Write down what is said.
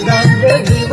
দান দিব